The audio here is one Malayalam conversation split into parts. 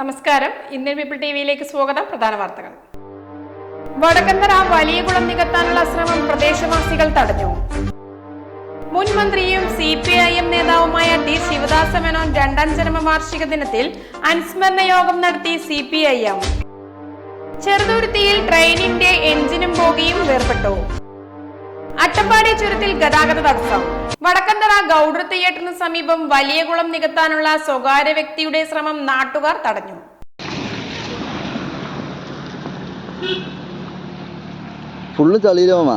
നമസ്കാരം. ഇന്ത്യൻ പീപ്പിൾ ടി വിയിലേക്ക് സ്വാഗതം. പ്രധാന വാർത്തകൾ. വടക്കന്തറ വലിയ കുളം നികത്താനുള്ള ശ്രമം പ്രദേശവാസികൾ തടഞ്ഞു. മുൻ മന്ത്രിയും സി പി ഐ എം നേതാവുമായ ടി ശിവദാസ മേനോൻ രണ്ടാം ജന്മവാർഷിക ദിനത്തിൽ അനുസ്മരണ യോഗം നടത്തി സി പി ഐ എം. ചെറുതുരുത്തിയിൽ ട്രെയിനിന്റെ എഞ്ചിനും ബോഗിയും വേർപെട്ടു അട്ടപ്പാടി ചുരത്തിൽ ഗതാഗത തടസ്സം. വടക്കന്തറ ഗൗഡർ തിയേറ്ററിന് സമീപം വലിയകുളം നികത്താനുള്ള സ്വകാര്യ വ്യക്തിയുടെ ശ്രമം നാട്ടുകാർ തടഞ്ഞു. ഫുള്ള് ചളിയിലാമാ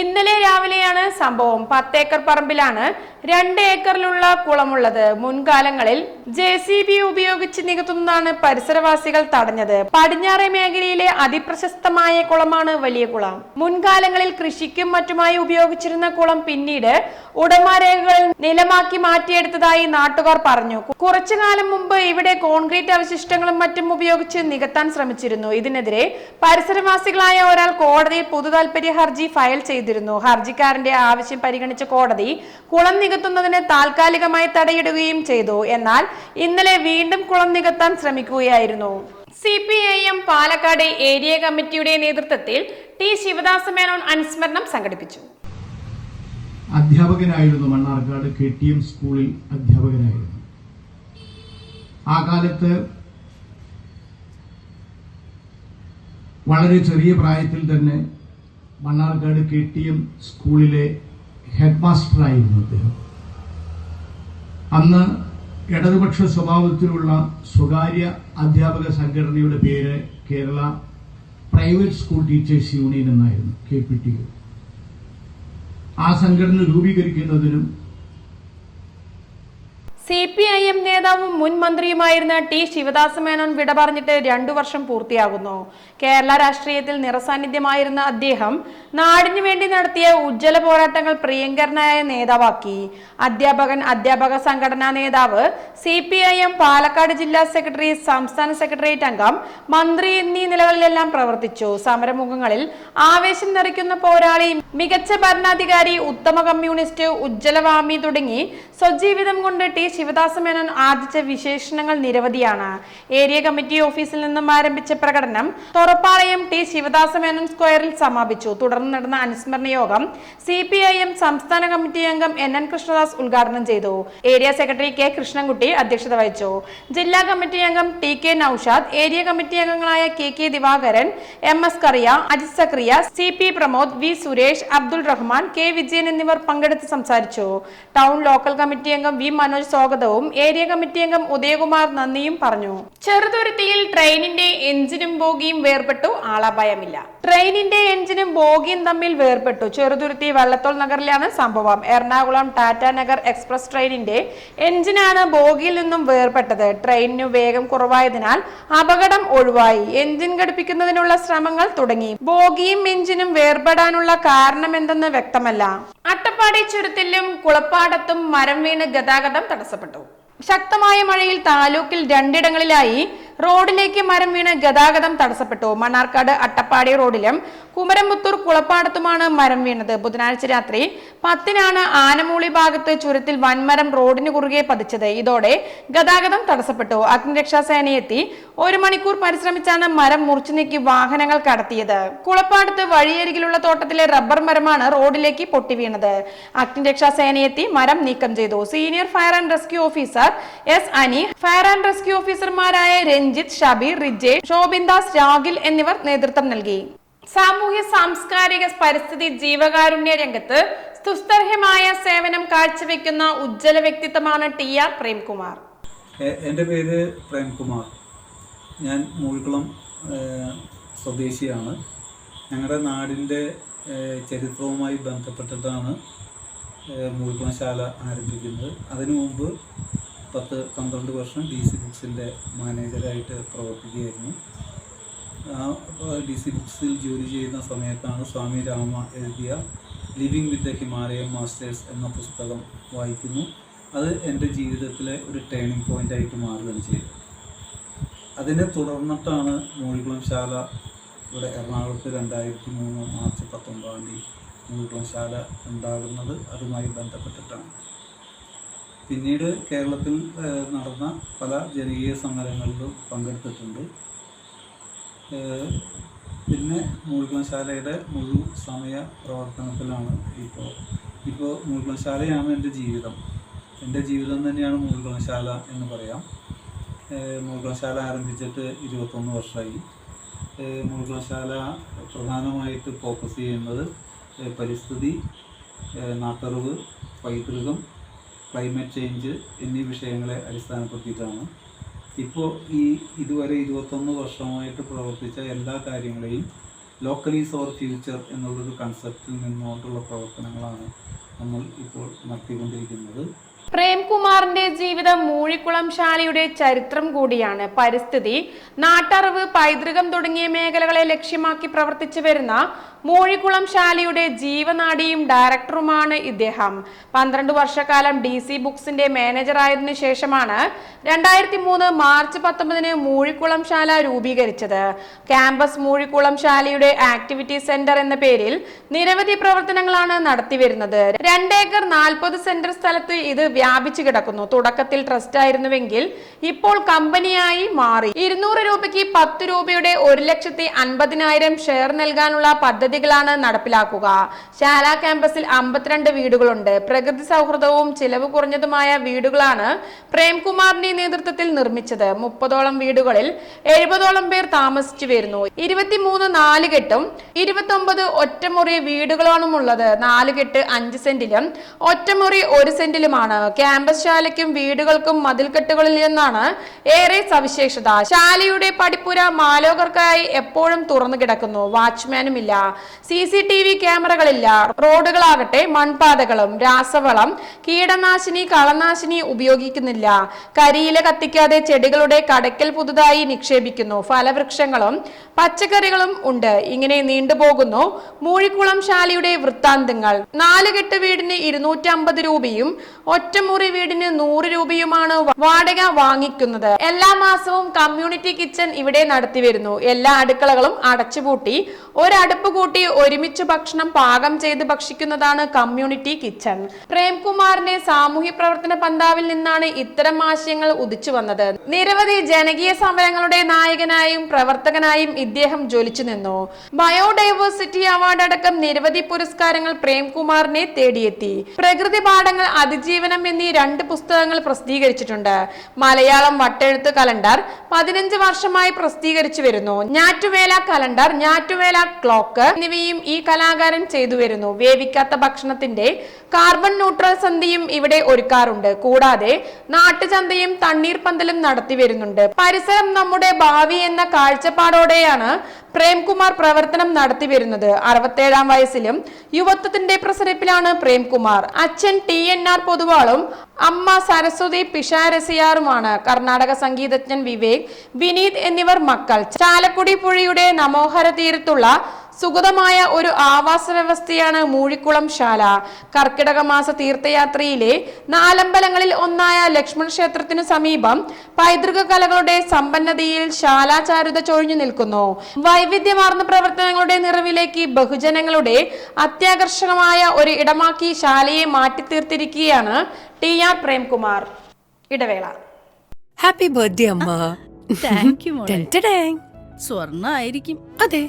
ഇന്നലെ രാവിലെയാണ് സംഭവം. പത്തേക്കർ പറമ്പിലാണ് രണ്ട് ഏക്കറിലുള്ള കുളമുള്ളത്. മുൻകാലങ്ങളിൽ ജെ സി ബി ഉപയോഗിച്ച് നികത്തുന്നതാണ് പരിസരവാസികൾ തടഞ്ഞത്. പടിഞ്ഞാറെ മേഖലയിലെ അതിപ്രശസ്തമായ കുളമാണ് വലിയ കുളം. മുൻകാലങ്ങളിൽ കൃഷിക്കും മറ്റുമായി ഉപയോഗിച്ചിരുന്ന കുളം പിന്നീട് ഉടമരേഖകളിൽ നിലമാക്കി മാറ്റിയെടുത്തതായി നാട്ടുകാർ പറഞ്ഞു. കുറച്ചു കാലം മുമ്പ് ഇവിടെ കോൺക്രീറ്റ് അവശിഷ്ടങ്ങളും മറ്റും ഉപയോഗിച്ച് നികത്താൻ ശ്രമിച്ചിരുന്നു. ഇതിനെതിരെ പരിസരവാസികളായ ഒരാൾ കോടതിയിൽ പൊതുതാൽപര്യ ഹർജി ഫയൽ ചെയ്തിരുന്നു. ഹർജിക്കാരന്റെ ആവശ്യം പരിഗണിച്ച കോടതി കുളം നികത്തുന്നതിന് താൽക്കാലികമായി തടയിടുകയും ചെയ്തു. എന്നാൽ ഇന്നലെ വീണ്ടും കുളം നികത്താൻ ശ്രമിക്കുകയായിരുന്നു. C P I M Palakkad area കമ്മിറ്റിയുടെ നേതൃത്വത്തിൽ ടി ശിവദാസ മേനോൻ അനുസ്മരണം സംഘടിപ്പിച്ചു. അധ്യാപകനായിരുന്നു മണ്ണാർക്കാട് കെ ടി എം സ്കൂളിൽ അധ്യാപകനായിരുന്നു. ആ കാലത്ത് വളരെ ചെറിയ പ്രായത്തിൽ തന്നെ മണ്ണാർക്കാട് കെ ടി എം സ്കൂളിലെ ഹെഡ് മാസ്റ്ററായിരുന്നു അദ്ദേഹം. അന്ന് ഇടതുപക്ഷ സ്വഭാവത്തിലുള്ള സ്വകാര്യ അധ്യാപക സംഘടനയുടെ പേര് Kerala private school teachers union എന്നായിരുന്നു കെ പി ടി ആ സംഘടന രൂപീകരിക്കുന്നതിനും സി പി ഐ എം നേതാവും മുൻ മന്ത്രിയുമായിരുന്ന ടി ശിവദാസ മേനോൻ വിട പറഞ്ഞിട്ട് രണ്ടു വർഷം പൂർത്തിയാകുന്നു. കേരള രാഷ്ട്രീയത്തിൽ നിറസാന്നിധ്യമായിരുന്ന അദ്ദേഹം നാടിനു വേണ്ടി നടത്തിയ ഉജ്ജ്വല പോരാട്ടങ്ങൾ പ്രിയങ്കരനായ നേതാവാക്കി. അധ്യാപകൻ അധ്യാപക സംഘടനാ നേതാവ് C P I M Palakkad ജില്ലാ സെക്രട്ടറി സംസ്ഥാന സെക്രട്ടേറിയറ്റ് അംഗം മന്ത്രി എന്നീ നിലകളിലെല്ലാം പ്രവർത്തിച്ചു. സമരമുഖങ്ങളിൽ ആവേശം നിറയ്ക്കുന്ന പോരാളി മികച്ച ഭരണാധികാരി ഉത്തമ കമ്മ്യൂണിസ്റ്റ് ഉജ്ജ്വലവാമി തുടങ്ങി സ്വജീവിതം കൊണ്ട് ടി ശിവദാസ മേനോൻ ആർജിച്ച വിശേഷണങ്ങൾ നിരവധിയാണ്. ഏരിയ കമ്മിറ്റി ഓഫീസിൽ നിന്നും ആരംഭിച്ച പ്രകടനം തൊറപ്പാളയം ടി ശിവദാസ മേനോൻ സ്ക്വയറിൽ സമാപിച്ചു. തുടർന്ന് നടന്ന അനുസ്മരണ യോഗം സി പി ഐ എം സംസ്ഥാന കമ്മിറ്റി അംഗം എൻ എൻ കൃഷ്ണദാസ് ഉദ്ഘാടനം ചെയ്തു. ഏരിയ സെക്രട്ടറി കെ കൃഷ്ണൻകുട്ടി അധ്യക്ഷത വഹിച്ചു. ജില്ലാ കമ്മിറ്റി അംഗം T K Noushad area committee അംഗങ്ങളായ K K Divakaran M S Kariya Ajith Zakariya C P Pramod V Suresh Abdul Rahman K Vijayan എന്നിവർ പങ്കെടുത്ത് സംസാരിച്ചു. ടൗൺ ലോക്കൽ അംഗം വി മനോജ് സ്വാഗതവും. ഏരിയ കമ്മിറ്റി അംഗം ഉദയകുമാർ നന്ദിയും പറഞ്ഞു. ചെറുതുരുത്തിയിൽ ട്രെയിനിന്റെ എഞ്ചിനും ബോഗിയും വേർപെട്ടു ആളപായമില്ല. ട്രെയിനിന്റെ എഞ്ചിനും ബോഗിയും തമ്മിൽ വേർപെട്ടു. ചെറുതുരുത്തി വള്ളത്തോൾ നഗറിലാണ് സംഭവം. എറണാകുളം ടാറ്റ നഗർ എക്സ്പ്രസ് ട്രെയിനിന്റെ എഞ്ചിനാണ് ബോഗിയിൽ നിന്നും വേർപെട്ടത്. ട്രെയിനിനു വേഗം കുറവായതിനാൽ അപകടം ഒഴിവായി. എഞ്ചിൻ ഘടിപ്പിക്കുന്നതിനുള്ള ശ്രമങ്ങൾ തുടങ്ങി. ബോഗിയും എഞ്ചിനും വേർപെടാനുള്ള കാരണമെന്തെന്ന് വ്യക്തമല്ല. അട്ടപ്പാടി ചുരത്തിലും കുളപ്പാടത്തും മരം വീണ് ഗതാഗതം തടസ്സപ്പെട്ടു. ശക്തമായ മഴയിൽ താലൂക്കിൽ രണ്ടിടങ്ങളിലായി റോഡിലേക്ക് മരം വീണ് ഗതാഗതം തടസ്സപ്പെട്ടു. മണ്ണാർക്കാട് അട്ടപ്പാടി റോഡിലും കുമരംപുത്തൂർ കുളപ്പാടത്തുമാണ് മരം വീണത്. ബുധനാഴ്ച രാത്രി പത്തിനാണ് ആനമൂളി ഭാഗത്ത് ചുരത്തിൽ വൻമരം റോഡിന് കുറുകെ പതിച്ചത്. ഇതോടെ ഗതാഗതം തടസ്സപ്പെട്ടു. അഗ്നിരക്ഷാ സേനയെത്തി ഒരു മണിക്കൂർ പരിശ്രമിച്ചാണ് മരം മുറിച്ചു നീക്കി വാഹനങ്ങൾ കടത്തിയത്. കുളപ്പാടത്ത് വഴിയരികിലുള്ള തോട്ടത്തിലെ റബ്ബർ മരമാണ് റോഡിലേക്ക് പൊട്ടി വീണത്. അഗ്നിരക്ഷാ സേനയെത്തി മരം നീക്കം ചെയ്തു. Senior fire and rescue officer S Ani fire and rescue ഓഫീസർമാരായ രഞ്ജിത്ത് ഷബീർ റിജേഷ് ശോഭിൻദാസ് രാഗിൽ എന്നിവർ നേതൃത്വം നൽകി. സാമൂഹ്യ സാംസ്കാരിക പരിസ്ഥിതി ജീവകാരുണ്യ രംഗത്ത് സുസ്ഥർഹമായ സേവനം കാഴ്ചവെക്കുന്ന ഉജ്ജ്വല വ്യക്തിത്വമാണ് ടി ആർ പ്രേംകുമാർ. എന്റെ പേര് പ്രേംകുമാർ. ഞാൻ മൂഴിക്കുളം സ്വദേശിയാണ്. ഞങ്ങളുടെ നാടിന്റെ ചരിത്രവുമായി ബന്ധപ്പെട്ടിട്ടാണ് മൂഴിക്കുളം ശാല ആരംഭിക്കുന്നത്. അതിനു മുമ്പ് പത്ത് പന്ത്രണ്ട് വർഷം ഡി സി ബുക്സിന്റെ മാനേജരായിട്ട് പ്രവർത്തിക്കുകയായിരുന്നു. ഡി സി ബുക്സിൽ ജോലി ചെയ്യുന്ന സമയത്താണ് സ്വാമി രാമ എഴുതിയ living with the Himalayan masters എന്ന പുസ്തകം വായിക്കുന്നു. അത് എന്റെ ജീവിതത്തിലെ ഒരു ടേണിംഗ് പോയിന്റ് ആയിട്ട് മാറുകയാണ് ചെയ്തത് അതിനെ തുടർന്നിട്ടാണ് മൂഴിക്കുളം ശാല ഇവിടെ എറണാകുളത്ത് രണ്ടായിരത്തി മൂന്ന് മാർച്ച് പത്തൊമ്പതാം തീയതി മൂഴിക്കുളം ശാല ഉണ്ടാകുന്നത്. അതുമായി ബന്ധപ്പെട്ടിട്ടാണ്. പിന്നീട് കേരളത്തിൽ നടന്ന പല ജനകീയ സമരങ്ങളിലും പങ്കെടുത്തിട്ടുണ്ട്. പിന്നെ മൂഴിക്കുളംശാലയുടെ മുഴുവൻ സമയ പ്രവർത്തനത്തിലാണ് ഇപ്പോൾ ഇപ്പോൾ മൂഴിക്കുളംശാലയാണ് എന്റെ ജീവിതം. എന്റെ ജീവിതം തന്നെയാണ് മൂഴിക്കുളംശാല എന്ന് പറയാം. ഏഹ്, ആരംഭിച്ചിട്ട് ഇരുപത്തൊന്ന് വർഷമായി. ഏഹ്, പ്രധാനമായിട്ട് ഫോക്കസ് ചെയ്യുന്നത് പരിസ്ഥിതി നാട്ടറിവ് പൈതൃകം ക്ലൈമറ്റ് ചേഞ്ച് എന്നീ വിഷയങ്ങളെ അടിസ്ഥാനപ്പെടുത്തിയിട്ടാണ്. ഇപ്പോൾ ഈ ഇതുവരെ ഇരുപത്തൊന്ന് വർഷമായിട്ട് പ്രവർത്തിച്ച എല്ലാ കാര്യങ്ങളെയും ലോക്കലീസ് ഓർ ഫ്യൂച്ചർ എന്നുള്ളൊരു കൺസെപ്റ്റിൽ നിന്നുകൊണ്ടുള്ള പ്രവർത്തനങ്ങളാണ് നമ്മൾ ഇപ്പോൾ നടത്തിക്കൊണ്ടിരിക്കുന്നത്. പ്രേംകുമാറിന്റെ ജീവിതം മൂഴിക്കുളം ശാലയുടെ ചരിത്രം കൂടിയാണ്. പരിസ്ഥിതി നാട്ടറിവ് പൈതൃകം തുടങ്ങിയ മേഖലകളെ ലക്ഷ്യമാക്കി പ്രവർത്തിച്ചു വരുന്ന മൂഴിക്കുളം ശാലയുടെ ജീവനാടിയും ഡയറക്ടറുമാണ് ഇദ്ദേഹം. പന്ത്രണ്ട് വർഷക്കാലം ഡി സി ബുക്സിന്റെ മാനേജറായതിനു ശേഷമാണ് രണ്ടായിരത്തി മൂന്ന് മാർച്ച് പത്തൊമ്പതിന് മൂഴിക്കുളം ശാല രൂപീകരിച്ചത്. ക്യാമ്പസ് മൂഴിക്കുളം ശാലയുടെ ആക്ടിവിറ്റി സെന്റർ എന്ന പേരിൽ നിരവധി പ്രവർത്തനങ്ങളാണ് നടത്തിവരുന്നത്. രണ്ടേക്കർ നാൽപ്പത് സെന്റർ സ്ഥലത്ത് ഇത് വ്യാപിച്ചു കിടക്കുന്നു. തുടക്കത്തിൽ ട്രസ്റ്റ് ആയിരുന്നുവെങ്കിൽ ഇപ്പോൾ കമ്പനിയായി മാറി. ഇരുന്നൂറ് രൂപയ്ക്ക് പത്ത് രൂപയുടെ ഒരു ലക്ഷത്തി അൻപതിനായിരം ഷെയർ നൽകാനുള്ള പദ്ധതികളാണ് നടപ്പിലാക്കുക. ശാല ക്യാമ്പസിൽ അമ്പത്തിരണ്ട് വീടുകളുണ്ട്. പ്രകൃതി സൗഹൃദവും ചിലവ് കുറഞ്ഞതുമായ വീടുകളാണ് പ്രേംകുമാറിന്റെ നേതൃത്വത്തിൽ നിർമ്മിച്ചത്. മുപ്പതോളം വീടുകളിൽ എഴുപതോളം പേർ താമസിച്ചു വരുന്നു. ഇരുപത്തിമൂന്ന് നാലുകെട്ടും ഇരുപത്തൊമ്പത് ഒറ്റമുറി വീടുകളാണുമുള്ളത്. നാലുകെട്ട് അഞ്ച് സെന്റിലും ഒറ്റമുറി ഒരു സെന്റിലുമാണ്. ക്യാമ്പസ് ശാലയ്ക്കും വീടുകൾക്കും മതിൽക്കെട്ടുകളിൽ നിന്നാണ് ഏറെ സവിശേഷത. ശാലയുടെ പടിപ്പുര മാലോകർക്കായി എപ്പോഴും തുറന്നു കിടക്കുന്നു വാച്ച്മാനും ഇല്ല സി സി ടി വി ക്യാമറകളില്ല. റോഡുകളാകട്ടെ മൺപാതകളും രാസവളം കീടനാശിനി കളനാശിനി ഉപയോഗിക്കുന്നില്ല. കരിയില കത്തിക്കാതെ ചെടികളുടെ കടയ്ക്കൽ പുതുതായി നിക്ഷേപിക്കുന്നു. ഫലവൃക്ഷങ്ങളും പച്ചക്കറികളും ഉണ്ട്. ഇങ്ങനെ നീണ്ടുപോകുന്നു മൂഴിക്കുളം ശാലയുടെ വൃത്താന്തങ്ങൾ. നാലുകെട്ട് വീടിന് ഇരുന്നൂറ്റമ്പത് രൂപയും ഒറ്റമുറി വീടിന് നൂറ് രൂപയുമാണ് വാടക വാങ്ങിക്കുന്നത്. എല്ലാ മാസവും കമ്മ്യൂണിറ്റി കിച്ചൺ ഇവിടെ നടത്തി വരുന്നു എല്ലാ അടുക്കളകളും അടച്ചുപൂട്ടി. ഒരടുപ്പ് കൂട്ടി ഒരുമിച്ച് ഭക്ഷണം പാകം ചെയ്ത് ഭക്ഷിക്കുന്നതാണ് കമ്മ്യൂണിറ്റി കിച്ചൺ. പ്രേംകുമാറിന്റെ സാമൂഹ്യ പ്രവർത്തന പന്താവിൽ നിന്നാണ് ഇത്തരം ആശയങ്ങൾ ഉദിച്ചു വന്നത്. നിരവധി ജനകീയ സമരങ്ങളുടെ നായകനായും പ്രവർത്തകനായും ഇദ്ദേഹം ജ്വലിച്ചു നിന്നു. ബയോഡൈവേഴ്സിറ്റി അവാർഡ് അടക്കം നിരവധി പുരസ്കാരങ്ങൾ പ്രേംകുമാറിനെ തേടിയെത്തി. പ്രകൃതി പാഠങ്ങൾ അതിജീവനം എന്നീ രണ്ട് പുസ്തകങ്ങൾ പ്രസിദ്ധീകരിച്ചിട്ടുണ്ട്. മലയാളം വട്ടെഴുത്ത് കലണ്ടർ പതിനഞ്ച് വർഷമായി പ്രസിദ്ധീകരിച്ചു വരുന്നു. ഞാറ്റുവേല കലണ്ടർ ഞാറ്റുവേല ക്ലോക്ക് എന്നിവയും ഈ കലാകാരൻ ചെയ്തു വരുന്നു. വേവിക്കാത്ത ഭക്ഷണത്തിന്റെ കാർബൺ ന്യൂട്രൽ സന്ധിയും ഇവിടെ ഒരുക്കാറുണ്ട്. കൂടാതെ നാട്ടുചന്തയും തണ്ണീർപന്തലും നടത്തി വരുന്നുണ്ട്. പരിസരം നമ്മുടെ ഭാവി എന്ന കാഴ്ചപ്പാടോടെയാണ് പ്രേംകുമാർ പ്രവർത്തനം നടത്തി വരുന്നത്. അറുപത്തേഴാം വയസ്സിലും യുവത്വത്തിന്റെ പ്രസരിപ്പിലാണ് പ്രേംകുമാർ. അച്ഛൻ ടി എൻ ആർ പൊതുവാളും അമ്മ സരസ്വതി പിഷാരസിയാറുമാണ്. കർണാടക സംഗീതജ്ഞൻ വിവേക് വിനീത് എന്നിവർ മക്കൾ. ചാലക്കുടി പുഴയുടെ നമോഹര തീരത്തുള്ള സുഗതമായ ഒരു ആവാസ വ്യവസ്ഥയാണ് മൂഴിക്കുളം ശാല. കർക്കിടക മാസ തീർത്ഥയാത്രയിലെ നാലമ്പലങ്ങളിൽ ഒന്നായ ലക്ഷ്മൺ ക്ഷേത്രത്തിനു സമീപം പൈതൃക കലകളുടെ സമ്പന്നതയിൽ ശാലാചാരുത ചൊഴിഞ്ഞു നിൽക്കുന്നു. വൈവിധ്യമാർന്ന പ്രവർത്തനങ്ങളുടെ നിറവിലേക്ക് ബഹുജനങ്ങളുടെ അത്യാകർഷകമായ ഒരു ഇടമാക്കി ശാലയെ മാറ്റിത്തീർത്തിരിക്കുകയാണ് ടി ആർ പ്രേംകുമാർ. ഇടവേള. ഹാപ്പി ബർത്ത്ഡേ അമ്മ. Thank you. സ്വർണ ആയിരിക്കും അതെ.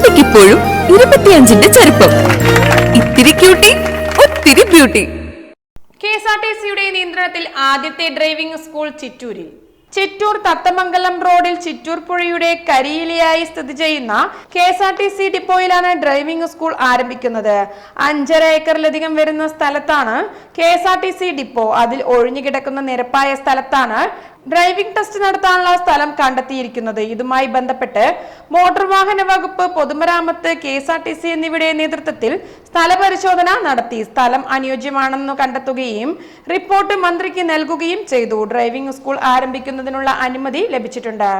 ക്യൂട്ടിക്ക് ഇപ്പോഴും ഇരുപത്തിയഞ്ചിന്റെ ചെറുപ്പം ഇത്തിരി ക്യൂട്ടി ഒത്തിരി beauty K S R T സിയുടെ നിയന്ത്രണത്തിൽ ആദ്യത്തെ ഡ്രൈവിംഗ് സ്കൂൾ ചിറ്റൂരിൽ. ചിറ്റൂർ തത്തമംഗലം റോഡിൽ ചിറ്റൂർ പുഴയുടെ കരിയിലയായി സ്ഥിതി ചെയ്യുന്ന K S R T C ഡിപ്പോയിലാണ് driving school ആരംഭിക്കുന്നത്. അഞ്ചര ഏക്കറിലധികം വരുന്ന സ്ഥലത്താണ് K S R T C depot. അതിൽ ഒഴിഞ്ഞു കിടക്കുന്ന നിരപ്പായ സ്ഥലത്താണ് ഡ്രൈവിംഗ് ടെസ്റ്റ് നടത്താനുള്ള സ്ഥലം കണ്ടെത്തിയിരിക്കുന്നത്. ഇതുമായി ബന്ധപ്പെട്ട് മോട്ടോർ വാഹന വകുപ്പ് പൊതുമരാമത്ത് K S R T C എന്നിവയുടെ നേതൃത്വത്തിൽ സ്ഥലപരിശോധന നടത്തി. സ്ഥലം അനുയോജ്യമാണെന്ന് കണ്ടെത്തുകയും റിപ്പോർട്ട് മന്ത്രിക്ക് നൽകുകയും ചെയ്തു. ഡ്രൈവിംഗ് സ്കൂൾ ആരംഭിക്കുന്നതിനുള്ള അനുമതി ലഭിച്ചിട്ടുണ്ട്.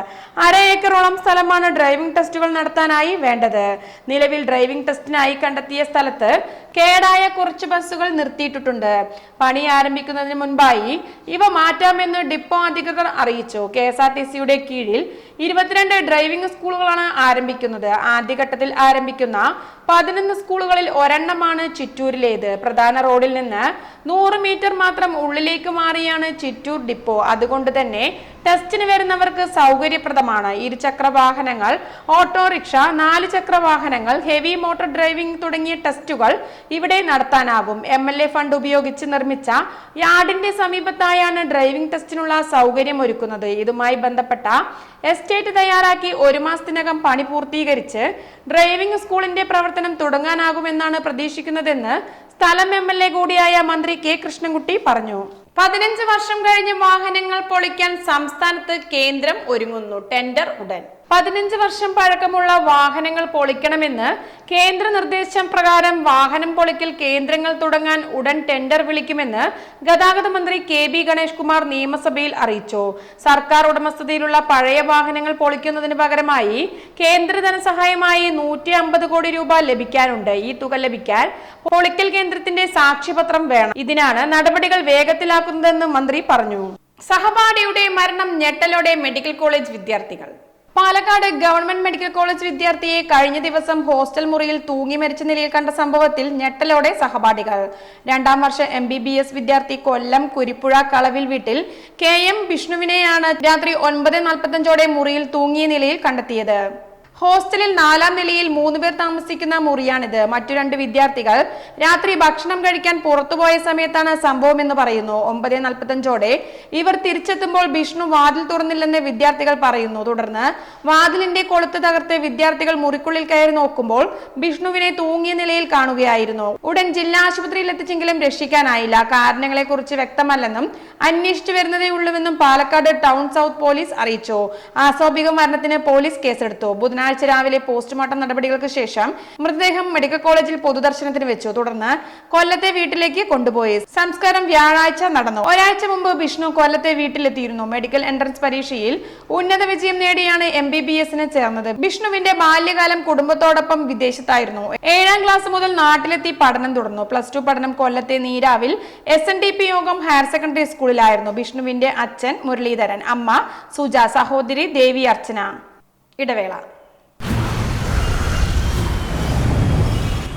അര ഏക്കറോളം സ്ഥലമാണ് ഡ്രൈവിംഗ് ടെസ്റ്റുകൾ നടത്താനായി വേണ്ടത്. നിലവിൽ ഡ്രൈവിംഗ് ടെസ്റ്റിനായി കണ്ടെത്തിയ സ്ഥലത്ത് കേടായ കുറച്ച് ബസ്സുകൾ നിർത്തിയിട്ടിട്ടുണ്ട്. പണി ആരംഭിക്കുന്നതിന് മുൻപായി ഇവ മാറ്റാമെന്ന് ഡിപ്പോ അധികൃതർ അറിയിച്ചു. കെ എസ് ആർ ടി സിയുടെ കീഴിൽ ഇരുപത്തിരണ്ട് ഡ്രൈവിംഗ് സ്കൂളുകളാണ് ആരംഭിക്കുന്നത്. ആദ്യഘട്ടത്തിൽ ആരംഭിക്കുന്ന പതിനൊന്ന് സ്കൂളുകളിൽ ഒരെണ്ണമാണ് ചിറ്റൂരിലേത്. പ്രധാന റോഡിൽ നിന്ന് നൂറ് മീറ്റർ മാത്രം ഉള്ളിലേക്ക് മാറിയാണ് ചിറ്റൂർ ഡിപ്പോ. അതുകൊണ്ട് തന്നെ ടെസ്റ്റിന് വരുന്നവർക്ക് സൗകര്യപ്രദമാണ്. ഇരുചക്ര വാഹനങ്ങൾ ഓട്ടോറിക്ഷ നാല് ചക്ര വാഹനങ്ങൾ ഹെവി മോട്ടോർ ഡ്രൈവിംഗ് തുടങ്ങിയ ടെസ്റ്റുകൾ ഇവിടെ നടത്താനാകും. എം എൽ എ ഫണ്ട് ഉപയോഗിച്ച് നിർമ്മിച്ച യാർഡിന്റെ സമീപത്തായാണ് ഡ്രൈവിംഗ് ടെസ്റ്റിനുള്ള സൗകര്യം ഒരുക്കുന്നത് ഇതുമായി ബന്ധപ്പെട്ട എസ്റ്റേറ്റ് തയ്യാറാക്കി ഒരു മാസത്തിനകം പണി പൂർത്തീകരിച്ച് ഡ്രൈവിംഗ് സ്കൂളിന്റെ പ്രവർത്തനം തുടങ്ങാനാകുമെന്നാണ് പ്രതീക്ഷിക്കുന്നതെന്ന് സ്ഥലം എം എൽ എ കൂടിയായ മന്ത്രി കെ കൃഷ്ണൻകുട്ടി പറഞ്ഞു. പതിനഞ്ച് വർഷം കഴിഞ്ഞ് വാഹനങ്ങൾ പൊളിക്കാൻ സംസ്ഥാനത്ത് കേന്ദ്രം ഒരുങ്ങുന്നു. ടെൻഡർ ഉടൻ. പതിനഞ്ച് വർഷം പഴക്കമുള്ള വാഹനങ്ങൾ പൊളിക്കണമെന്ന് കേന്ദ്ര നിർദ്ദേശം പ്രകാരം വാഹനം പൊളിക്കൽ കേന്ദ്രങ്ങൾ തുടങ്ങാൻ ഉടൻ ടെൻഡർ വിളിക്കുമെന്ന് ഗതാഗത മന്ത്രി കെ ബി ഗണേഷ് കുമാർ നിയമസഭയിൽ അറിയിച്ചു. സർക്കാർ ഉടമസ്ഥതയിലുള്ള പഴയ വാഹനങ്ങൾ പൊളിക്കുന്നതിന് പകരമായി കേന്ദ്ര ധനസഹായമായി നൂറ്റി അമ്പത് കോടി രൂപ ലഭിക്കാനുണ്ട്. ഈ തുക ലഭിക്കാൻ പൊളിക്കൽ കേന്ദ്രത്തിന്റെ സാക്ഷ്യപത്രം വേണം. ഇതിനാണ് നടപടികൾ വേഗത്തിലാക്കുന്നതെന്ന് മന്ത്രി പറഞ്ഞു. സഹപാഠിയുടെ മരണം ഞെട്ടലോടെ മെഡിക്കൽ കോളേജ് വിദ്യാർത്ഥികൾ. പാലക്കാട് ഗവൺമെന്റ് മെഡിക്കൽ കോളേജ് വിദ്യാർത്ഥിയെ കഴിഞ്ഞ ദിവസം ഹോസ്റ്റൽ മുറിയിൽ തൂങ്ങി മരിച്ച നിലയിൽ കണ്ട സംഭവത്തിൽ ഞെട്ടലോടെ സഹപാഠികൾ. രണ്ടാം വർഷ എം ബി ബി എസ് വിദ്യാർത്ഥി കൊല്ലം കുരിപ്പുഴ കളവിൽ വീട്ടിൽ കെ എം വിഷ്ണുവിനെയാണ് രാത്രി ഒൻപത് നാൽപ്പത്തഞ്ചോടെ മുറിയിൽ തൂങ്ങിയ നിലയിൽ കണ്ടെത്തിയത്. ഹോസ്റ്റലിൽ നാലാം നിലയിൽ മൂന്നുപേർ താമസിക്കുന്ന മുറിയാണിത്. മറ്റു രണ്ട് വിദ്യാർത്ഥികൾ രാത്രി ഭക്ഷണം കഴിക്കാൻ പുറത്തുപോയ സമയത്താണ് സംഭവം എന്ന് പറയുന്നു. ഒമ്പത് നാൽപ്പത്തഞ്ചോടെ ഇവർ തിരിച്ചെത്തുമ്പോൾ വിഷ്ണു വാതിൽ തുറന്നില്ലെന്ന് വിദ്യാർത്ഥികൾ പറയുന്നു. തുടർന്ന് വാതിലിന്റെ കൊളുത്ത് തകർത്ത് വിദ്യാർത്ഥികൾ മുറിക്കുള്ളിൽ കയറി നോക്കുമ്പോൾ വിഷ്ണുവിനെ തൂങ്ങിയ നിലയിൽ കാണുകയായിരുന്നു. ഉടൻ ജില്ലാ ആശുപത്രിയിൽ എത്തിച്ചെങ്കിലും രക്ഷിക്കാനായില്ല. കാരണങ്ങളെ കുറിച്ച് വ്യക്തമല്ലെന്നും അന്വേഷിച്ചു വരുന്നതേ ഉള്ളുവെന്നും പാലക്കാട് ടൗൺ സൗത്ത് പോലീസ് അറിയിച്ചു. ആസ്വാഭിക മരണത്തിന് പോലീസ് കേസെടുത്തു. ബുധനാഴ്ച രാവിലെ പോസ്റ്റ്മോർട്ടം നടപടികൾക്ക് ശേഷം മൃതദേഹം മെഡിക്കൽ കോളേജിൽ പൊതുദർശനത്തിന് വെച്ചു. തുടർന്ന് കൊല്ലത്തെ വീട്ടിലേക്ക് കൊണ്ടുപോയി. സംസ്കാരം വ്യാഴാഴ്ച നടന്നു. ഒരാഴ്ച മുമ്പ് വിഷ്ണു കൊല്ലത്തെ വീട്ടിലെത്തിയിരുന്നു. മെഡിക്കൽ എൻട്രൻസ് പരീക്ഷയിൽ ഉന്നത വിജയം നേടിയാണ് എം ബി ബി എസിന് ചേർന്നത്. വിഷ്ണുവിന്റെ ബാല്യകാലം കുടുംബത്തോടൊപ്പം വിദേശത്തായിരുന്നു. ഏഴാം ക്ലാസ് മുതൽ നാട്ടിലെത്തി പഠനം തുടർന്നു. പ്ലസ് ടു പഠനം കൊല്ലത്തെ Neeravil S N D P Yogam higher secondary സ്കൂളിലായിരുന്നു. വിഷ്ണുവിന്റെ അച്ഛൻ മുരളീധരൻ അമ്മ സുജ സഹോദരി ദേവി അർച്ചന. ഇടവേള.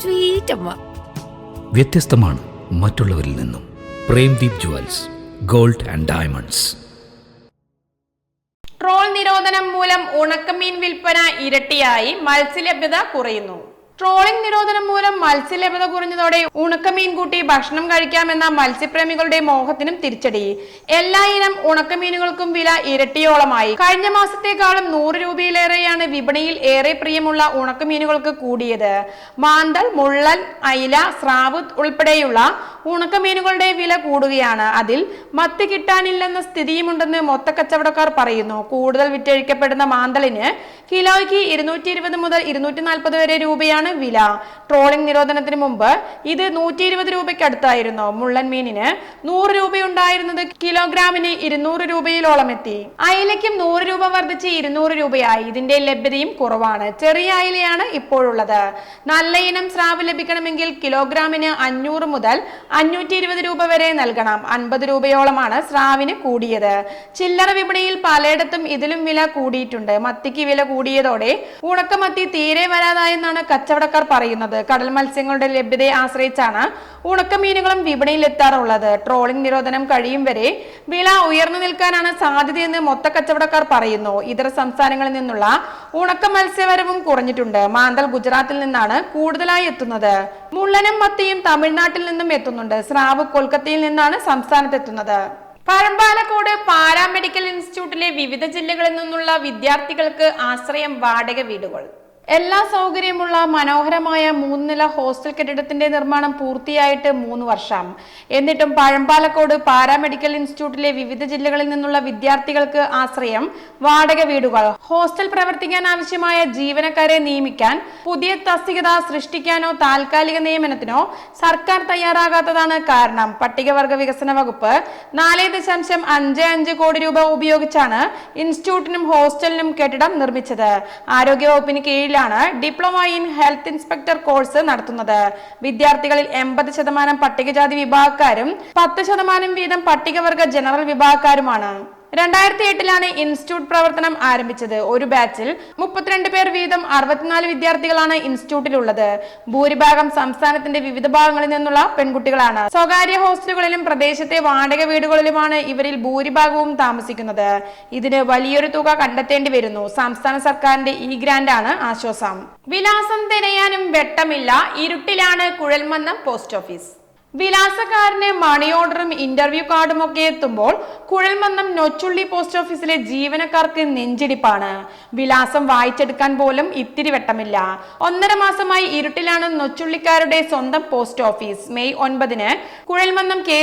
സ്വീറ്റ് അമ്മ വ്യത്യസ്തമാണ് മറ്റുള്ളവരിൽ നിന്നും. Premdeep jewels gold and diamonds. Trawl നിരോധനം മൂലം ഉണക്കമീൻ വിൽപ്പന ഇരട്ടിയായി. മത്സ്യലഭ്യത കുറയുന്നു. ട്രോളിംഗ് നിരോധനം മൂലം മത്സ്യലഭ്യത കുറഞ്ഞതോടെ ഉണക്കമീൻ കൂട്ടി ഭക്ഷണം കഴിക്കാമെന്ന മത്സ്യപ്രേമികളുടെ മോഹത്തിനും തിരിച്ചടി. എല്ലാ ഇനം ഉണക്കമീനുകൾക്കും വില ഇരട്ടിയോളമായി. കഴിഞ്ഞ മാസത്തേക്കാളും നൂറ് രൂപയിലേറെയാണ് വിപണിയിൽ ഏറെ പ്രിയമുള്ള ഉണക്കമീനുകൾക്ക് കൂടിയത്. മാന്തൽ മുള്ളൽ അയില സ്രാവ് ഉൾപ്പെടെയുള്ള ഉണക്കമീനുകളുടെ വില കൂടുകയാണ്. അതിൽ മത്തി കിട്ടാനില്ലെന്ന സ്ഥിതിയുമുണ്ടെന്ന് മൊത്തക്കച്ചവടക്കാർ പറയുന്നു. കൂടുതൽ വിറ്റഴിക്കപ്പെടുന്ന മാന്തളിന് കിലോയ്ക്ക് ഇരുന്നൂറ്റി ഇരുപത് മുതൽ ഇരുന്നൂറ്റി നാൽപ്പത് വരെ രൂപയാണ് വില. ട്രോളിംഗ് നിരോധനത്തിന് മുമ്പ് ഇത് നൂറ്റി ഇരുപത് രൂപയ്ക്ക് അടുത്തായിരുന്നു മുള്ളൻ മീനിന് നൂറ് രൂപയുണ്ടായിരുന്നത് കിലോഗ്രാമിന് ഇരുന്നൂറ് രൂപയിലോളം എത്തി. അയിലയ്ക്കും നൂറ് രൂപ വർദ്ധിച്ച് ഇരുന്നൂറ് രൂപയായി. ഇതിന്റെ ലഭ്യതയും കുറവാണ്. ചെറിയ അയിലയാണ് ഇപ്പോഴുള്ളത്. നല്ല ഇനം സ്രാവ് ലഭിക്കണമെങ്കിൽ കിലോഗ്രാമിന് അഞ്ഞൂറ് മുതൽ അഞ്ഞൂറ്റി ഇരുപത് രൂപ വരെ നൽകണം. അൻപത് രൂപയോളമാണ് സ്രാവിന് കൂടിയത്. ചില്ലറ വിപണിയിൽ പലയിടത്തും ഇതിലും വില കൂടിയിട്ടുണ്ട്. മത്തിക്ക് വില കൂടിയതോടെ ഉണക്കമത്തി തീരെ വരാതായെന്നാണ് കച്ചവടക്കാർ പറയുന്നത്. കടൽ മത്സ്യങ്ങളുടെ ലഭ്യതയെ ആശ്രയിച്ചാണ് ഉണക്കമീനുകളും വിപണിയിൽ എത്താറുള്ളത്. ട്രോളിംഗ് നിരോധനം കഴിയും വരെ വില ഉയർന്നു നിൽക്കാനാണ് സാധ്യതയെന്ന് മൊത്ത കച്ചവടക്കാർ പറയുന്നു. ഇതര സംസ്ഥാനങ്ങളിൽ നിന്നുള്ള ഉണക്ക മത്സ്യവരവും കുറഞ്ഞിട്ടുണ്ട്. മാന്തൽ ഗുജറാത്തിൽ നിന്നാണ് കൂടുതലായി എത്തുന്നത്. മുള്ളനും മത്തിയും തമിഴ്നാട്ടിൽ നിന്നും എത്തുന്നുണ്ട്. സ്രാവ് കൊൽക്കത്തയിൽ നിന്നാണ് സംസ്ഥാനത്തെത്തുന്നത്. എത്തുന്നത് പഴമ്പാലക്കോട് പാരാമെഡിക്കൽ ഇൻസ്റ്റിറ്റ്യൂട്ടിലെ വിവിധ ജില്ലകളിൽ നിന്നുള്ള വിദ്യാർത്ഥികൾക്ക് ആശ്രയം വാടക വീടുകൾ. എല്ലാ സൗകര്യമുള്ള മനോഹരമായ മൂന്നില ഹോസ്റ്റൽ കെട്ടിടത്തിന്റെ നിർമ്മാണം പൂർത്തിയായിട്ട് മൂന്ന് വർഷം. എന്നിട്ടും പഴമ്പാലക്കോട് പാരാമെഡിക്കൽ ഇൻസ്റ്റിറ്റ്യൂട്ടിലെ വിവിധ ജില്ലകളിൽ നിന്നുള്ള വിദ്യാർത്ഥികൾക്ക് ആശ്രയം വാടക വീടുകൾ ഹോസ്റ്റൽ പ്രവർത്തിക്കാൻ ആവശ്യമായ ജീവനക്കാരെ നിയമിക്കാൻ പുതിയ തസ്തികത സൃഷ്ടിക്കാനോ താൽക്കാലിക നിയമനത്തിനോ സർക്കാർ തയ്യാറാകാത്തതാണ് കാരണം. പട്ടികവർഗ വികസന വകുപ്പ് നാല് ദശാംശം അഞ്ച് അഞ്ച് കോടി രൂപ ഉപയോഗിച്ചാണ് ഇൻസ്റ്റിറ്റ്യൂട്ടിനും ഹോസ്റ്റലിനും കെട്ടിടം നിർമ്മിച്ചത്. ആരോഗ്യവകുപ്പിന് കീഴിലാണ് diploma in health inspector course നടത്തുന്നത്. വിദ്യാർത്ഥികളിൽ എൺപത് ശതമാനം പട്ടികജാതി വിഭാഗക്കാരും പത്ത് ശതമാനം വീതം പട്ടികവർഗ ജനറൽ വിഭാഗക്കാരുമാണ്. രണ്ടായിരത്തി എട്ടിലാണ് ഇൻസ്റ്റിറ്റ്യൂട്ട് പ്രവർത്തനം ആരംഭിച്ചത്. ഒരു ബാച്ചിൽ മുപ്പത്തിരണ്ട് പേർ വീതം അറുപത്തിനാല് വിദ്യാർത്ഥികളാണ് ഇൻസ്റ്റിറ്റ്യൂട്ടിലുള്ളത്. ഭൂരിഭാഗം സംസ്ഥാനത്തിന്റെ വിവിധ ഭാഗങ്ങളിൽ നിന്നുള്ള പെൺകുട്ടികളാണ്. സ്വകാര്യ ഹോസ്റ്റലുകളിലും പ്രദേശത്തെ വാടക വീടുകളിലുമാണ് ഇവരിൽ ഭൂരിഭാഗവും താമസിക്കുന്നത്. ഇതിന് വലിയൊരു തുക കണ്ടെത്തേണ്ടി വരുന്നു. സംസ്ഥാന സർക്കാരിന്റെ ഈ ഗ്രാന്റാണ് ആശ്വാസം. വിലാസം തിരയാനും വെട്ടമില്ല. ഇരുട്ടിലാണ് കുഴൽമന്നം പോസ്റ്റ് ഓഫീസ്. വിലാസക്കാരന് മണി ഓർഡറും ഇന്റർവ്യൂ കാർഡും ഒക്കെ എത്തുമ്പോൾ കുഴൽമന്നം നൊച്ചുള്ളി പോസ്റ്റ് ഓഫീസിലെ ജീവനക്കാർക്ക് നെഞ്ചിടിപ്പാണ്. വിലാസം വായിച്ചെടുക്കാൻ പോലും ഇത്തിരി വെട്ടമില്ല. ഒന്നര മാസമായി ഇരുട്ടിലാണ് നൊച്ചുള്ളിക്കാരുടെ സ്വന്തം പോസ്റ്റ് ഓഫീസ് മെയ് ഒൻപതിന് കുഴൽമന്നം കെ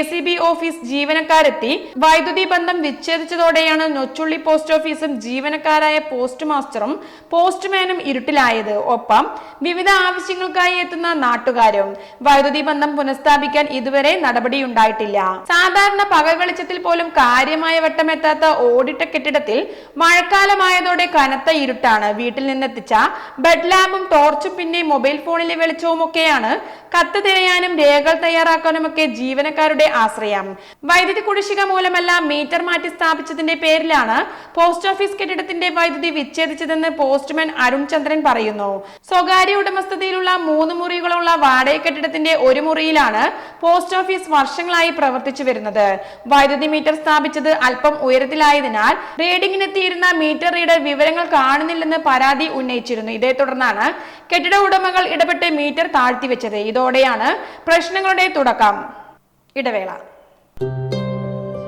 ഓഫീസ് ജീവനക്കാരെത്തി. വൈദ്യുതി ബന്ധം വിച്ഛേദിച്ചതോടെയാണ് നൊച്ചുള്ളി പോസ്റ്റ് ഓഫീസും ജീവനക്കാരായ പോസ്റ്റ് മാസ്റ്ററും പോസ്റ്റ്മാനും ഇരുട്ടിലായത്. ഒപ്പം വിവിധ ആവശ്യങ്ങൾക്കായി എത്തുന്ന നാട്ടുകാരും വൈദ്യുതി ബന്ധം പുനഃസ്ഥാപിക്കാൻ ഇതുവരെ നടപടിയുണ്ടായിട്ടില്ല. സാധാരണ പകൽ വെളിച്ചത്തിൽ പോലും കാര്യമായ വട്ടമെത്താത്ത ഓടിട്ട കെട്ടിടത്തിൽ മഴക്കാലമായതോടെ കനത്ത ഇരുട്ടാണ് വീട്ടിൽ നിന്നെത്തിച്ച ബെഡ് ലാമ്പും ടോർച്ചും പിന്നെ മൊബൈൽ ഫോണിലെ വെളിച്ചവും ഒക്കെയാണ് കത്ത് തിരയാനും രേഖകൾ തയ്യാറാക്കാനുമൊക്കെ ജീവനക്കാരുടെ ആശ്രയം. വൈദ്യുതി കുടിശ്ശിക മൂലമല്ല മീറ്റർ മാറ്റി സ്ഥാപിച്ചതിന്റെ പേരിലാണ് പോസ്റ്റ് ഓഫീസ് കെട്ടിടത്തിന്റെ വൈദ്യുതി വിച്ഛേദിച്ചതെന്ന് പോസ്റ്റ്മാൻ അരുൺ ചന്ദ്രൻ പറയുന്നു. സ്വകാര്യ ഉടമസ്ഥതയിലുള്ള മൂന്ന് മുറികളുള്ള വാടക കെട്ടിടത്തിന്റെ ഒരു മുറിയിലാണ് പോസ്റ്റ് ഓഫീസ് വർഷങ്ങളായി പ്രവർത്തിച്ചു വരുന്നത്. വൈദ്യുതി മീറ്റർ സ്ഥാപിച്ചത് അല്പം ഉയരത്തിലായതിനാൽ റീഡിംഗിനെത്തിയിരുന്ന മീറ്റർ റീഡർ വിവരങ്ങൾ കാണുന്നില്ലെന്ന് പരാതി ഉന്നയിച്ചിരുന്നു. ഇതേ തുടർന്നാണ് കെട്ടിട ഉടമകൾ ഇടപെട്ട് മീറ്റർ താഴ്ത്തിവെച്ചത്. ഇതോടെയാണ് പ്രശ്നങ്ങളുടെ തുടക്കം. ഇടവേള.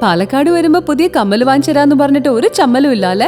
പാലക്കാട് വരുമ്പോ പുതിയ കമ്മൽ വാങ്ങിച്ചരാന്ന് പറഞ്ഞിട്ട് ഒരു ചമ്മലും ഇല്ല അല്ലേ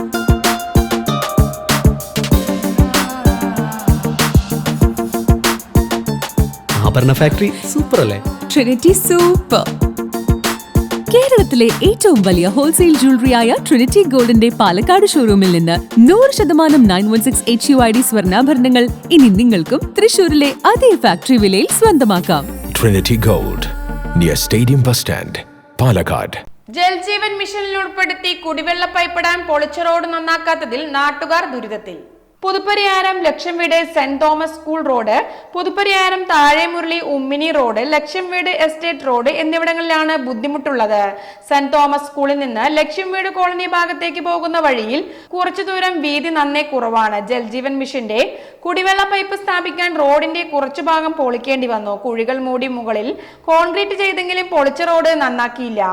അപർണ ഫാക്ടറി സൂപ്പർ അല്ലേ? ട്രിനിറ്റി സൂപ്പർ കേരളത്തിലെ ഏറ്റവും വലിയ ഹോൾസെയിൽ ജ്വല്ലറിയായ ട്രിനിറ്റി ഗോൾഡിന്റെ പാലക്കാട് ഷോറൂമിൽ നിന്ന് നൂറ് ശതമാനം nine one six H U I D സ്വർണാഭരണങ്ങൾ ഇനി നിങ്ങൾക്കും തൃശൂരിലെ അതേ ഫാക്ടറി വിലയിൽ സ്വന്തമാക്കാം. Trinity gold near stadium bus stand Palakkad Jaljeevan മിഷനിൽ ഉൾപ്പെടുത്തി കുടിവെള്ള പൈപ്പ് ഡാം പൊളിച്ച റോഡ് നന്നാക്കാത്തതിൽ നാട്ടുകാർ ദുരിതത്തിൽ. പുതുപ്പരിയാരം ലക്ഷം വീട് saint Thomas school road Puthupariyaram Thazhemurali Ummini road lakh വീട് എസ്റ്റേറ്റ് റോഡ് എന്നിവിടങ്ങളിലാണ് ബുദ്ധിമുട്ടുള്ളത്. സെന്റ് തോമസ് സ്കൂളിൽ നിന്ന് ലക്ഷം വീട് കോളനി ഭാഗത്തേക്ക് പോകുന്ന വഴിയിൽ കുറച്ചു ദൂരം വീതി നന്നേ കുറവാണ്. ജൽജീവൻ മിഷന്റെ കുടിവെള്ള പൈപ്പ് സ്ഥാപിക്കാൻ റോഡിന്റെ കുറച്ചു ഭാഗം പൊളിക്കേണ്ടി വന്നു. കുഴികൾ മൂടി മുകളിൽ കോൺക്രീറ്റ് ചെയ്തെങ്കിലും പൊളിച്ച റോഡ് നന്നാക്കിയില്ല.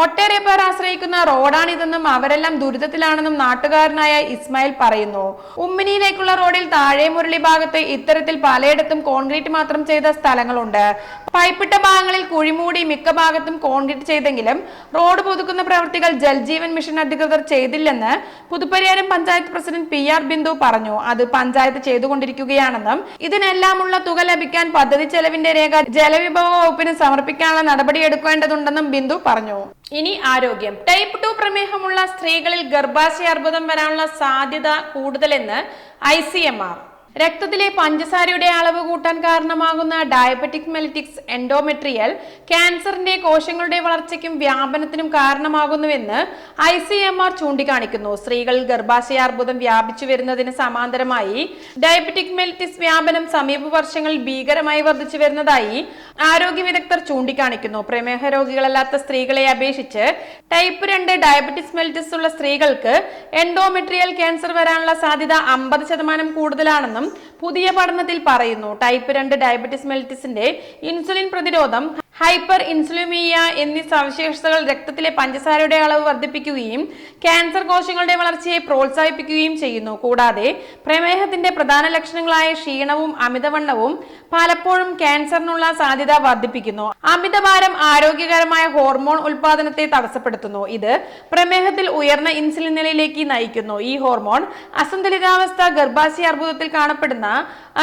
ഒട്ടേറെ പേർ ആശ്രയിക്കുന്ന റോഡാണിതെന്നും അവരെല്ലാം ദുരിതത്തിലാണെന്നും നാട്ടുകാരനായ ഇസ്മായിൽ പറയുന്നു. ഉമ്മിനിയിലേക്കുള്ള റോഡിൽ താഴെ മുരളി ഭാഗത്ത് ഇത്തരത്തിൽ പലയിടത്തും കോൺക്രീറ്റ് മാത്രം ചെയ്ത സ്ഥലങ്ങളുണ്ട്. പൈപ്പിട്ട ഭാഗങ്ങളിൽ കുഴിമൂടി മിക്ക ഭാഗത്തും കോൺക്രീറ്റ് ചെയ്തെങ്കിലും റോഡ് പുതുക്കുന്ന പ്രവൃത്തികൾ ജൽജീവൻ മിഷൻ അധികൃതർ ചെയ്തില്ലെന്ന് Puthupariyaram panchayat president P R Bindu പറഞ്ഞു. അത് പഞ്ചായത്ത് ചെയ്തുകൊണ്ടിരിക്കുകയാണെന്നും ഇതിനെല്ലാമുള്ള തുക ലഭിക്കാൻ പദ്ധതി ചെലവിന്റെ രേഖ ജലവിഭവ വകുപ്പിന് സമർപ്പിക്കാനുള്ള നടപടിയെടുക്കേണ്ടതുണ്ടെന്നും ബിന്ദു പറഞ്ഞു. ഇനി ആരോഗ്യം. ടൈപ്പ് ടു പ്രമേഹമുള്ള സ്ത്രീകളിൽ ഗർഭാശയ അർബുദം വരാനുള്ള സാധ്യത കൂടുതലെന്ന് ഐ സി എം ആർ. രക്തത്തിലെ പഞ്ചസാരയുടെ അളവ് കൂട്ടാൻ കാരണമാകുന്ന ഡയബറ്റിക് മെലിറ്റിക്സ് എൻഡോമെട്രിയൽ ക്യാൻസറിന്റെ കോശങ്ങളുടെ വളർച്ചയ്ക്കും വ്യാപനത്തിനും കാരണമാകുന്നുവെന്ന് ഐ സി എം ആർ ചൂണ്ടിക്കാണിക്കുന്നു. സ്ത്രീകളിൽ ഗർഭാശയാർബുദം വ്യാപിച്ചു വരുന്നതിന് സമാന്തരമായി ഡയബറ്റിക് മെലിറ്റിസ് വ്യാപനം സമീപ വർഷങ്ങളിൽ ഭീകരമായി വർദ്ധിച്ചു വരുന്നതായി ആരോഗ്യ വിദഗ്ധർ ചൂണ്ടിക്കാണിക്കുന്നു. പ്രമേഹ രോഗികളല്ലാത്ത സ്ത്രീകളെ അപേക്ഷിച്ച് ടൈപ്പ് രണ്ട് ഡയബറ്റിസ് മെലിറ്റിസ് ഉള്ള സ്ത്രീകൾക്ക് എൻഡോമെട്രിയൽ ക്യാൻസർ വരാനുള്ള സാധ്യത അമ്പത് ശതമാനം കൂടുതലാണെന്നും പുതിയ പഠനത്തിൽ പറയുന്നു. ടൈപ്പ് രണ്ട് ഡയബറ്റിസ് മെലിറ്റിസിന്റെ ഇൻസുലിൻ പ്രതിരോധം ഹൈപ്പർ ഇൻസുലിമിയ എന്നീ സവിശേഷതകൾ രക്തത്തിലെ പഞ്ചസാരയുടെ അളവ് വർദ്ധിപ്പിക്കുകയും ക്യാൻസർ കോശങ്ങളുടെ വളർച്ചയെ പ്രോത്സാഹിപ്പിക്കുകയും ചെയ്യുന്നു. കൂടാതെ പ്രമേഹത്തിന്റെ പ്രധാന ലക്ഷണങ്ങളായ ക്ഷീണവും അമിതവണ്ണവും പലപ്പോഴും ക്യാൻസറിനുള്ള സാധ്യത വർദ്ധിപ്പിക്കുന്നു. അമിതഭാരം ആരോഗ്യകരമായ ഹോർമോൺ ഉൽപാദനത്തെ തടസ്സപ്പെടുത്തുന്നു. ഇത് പ്രമേഹത്തിൽ ഉയർന്ന ഇൻസുലിൻ നിലയിലേക്ക് നയിക്കുന്നു. ഈ ഹോർമോൺ അസന്തുലിതാവസ്ഥ ഗർഭാശയ അർബുദത്തിൽ കാണപ്പെടുന്ന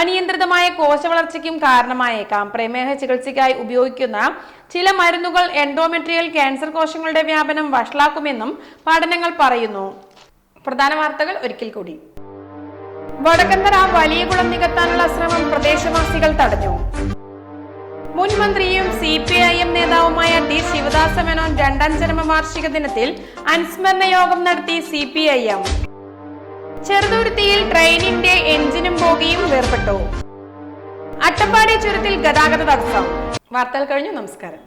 അനിയന്ത്രിതമായ കോശവളർച്ചയ്ക്കും കാരണമായേക്കാം. പ്രമേഹ ചികിത്സയ്ക്കായി ഉപയോഗിക്കുന്ന ചില മരുന്നുകൾ എൻഡോമെട്രിയൽ ക്യാൻസർ കോശങ്ങളുടെ വ്യാപനം വഷളാക്കുമെന്നും പഠനങ്ങൾ പറയുന്നു. പ്രധാന വാർത്തകൾ ഒരിക്കൽ കൂടി. വടക്കന്തറ വലിയ കുളം നികത്താനുള്ള ശ്രമം പ്രദേശവാസികൾ തടഞ്ഞു. മുൻമന്ത്രിയും സി പി ഐ എം നേതാവുമായ ടി ശിവദാസ മേനോൻ രണ്ടാം ചരമവാർഷിക ദിനത്തിൽ അനുസ്മരണ യോഗം നടത്തി സി പി ഐ എം ചെറുതുരുത്തിയിൽ ട്രെയിനിന്റെ എഞ്ചിനും ബോഗിയും വേർപെട്ടു അട്ടപ്പാടി ചുരത്തിൽ ഗതാഗത തടസ്സം വാർത്തകൾ കഴിഞ്ഞു നമസ്കാരം.